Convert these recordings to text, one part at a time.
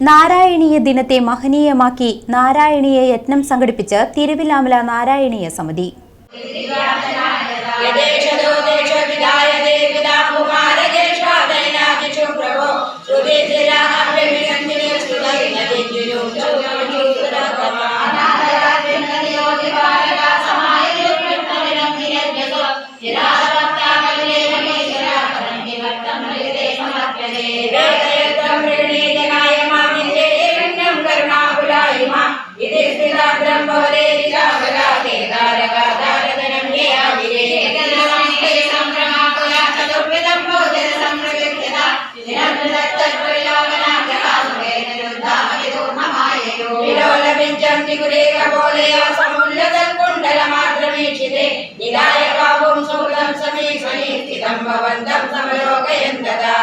നാരായണീയ ദിനത്തെ മഹനീയമാക്കി നാരായണീയ യജ്ഞം സംഘടിപ്പിച്ച് തിരുവിലാമല നാരായണീയ സമിതി Yeah. రేఖ పోలేయ సముల్ల తల్కుండల మాత్రమీక్షితే నిదాయ పాపం సుహృదం సమీపనీ స్థితం భవంతం సమలోకయంతదా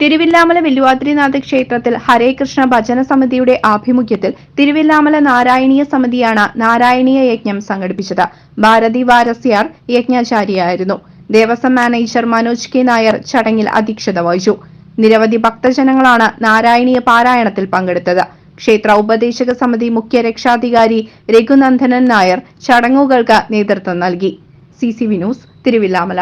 തിരുവില്ലാമല വില്ലുവാദ്രിനാഥ ക്ഷേത്രത്തിൽ ഹരേ കൃഷ്ണ ഭജന സമിതിയുടെ ആഭിമുഖ്യത്തിൽ തിരുവില്ലാമല നാരായണീയ സമിതിയാണ് നാരായണീയ യജ്ഞം സംഘടിപ്പിച്ചത്. ഭാരതി വാരസ്യാർ യജ്ഞാചാര്യായിരുന്നു ദേവസ്വം മാനേജർ മനോജ് കെ നായർ ചടങ്ങിൽ അധ്യക്ഷത വഹിച്ചു. നിരവധി ഭക്തജനങ്ങളാണ് നാരായണീയ പാരായണത്തിൽ പങ്കെടുത്തത്. ക്ഷേത്ര ഉപദേശക സമിതി മുഖ്യ രക്ഷാധികാരി രഘുനന്ദനൻ നായർ ചടങ്ങുകൾക്ക് നേതൃത്വം നൽകി. C C V news Thiruvilwamala.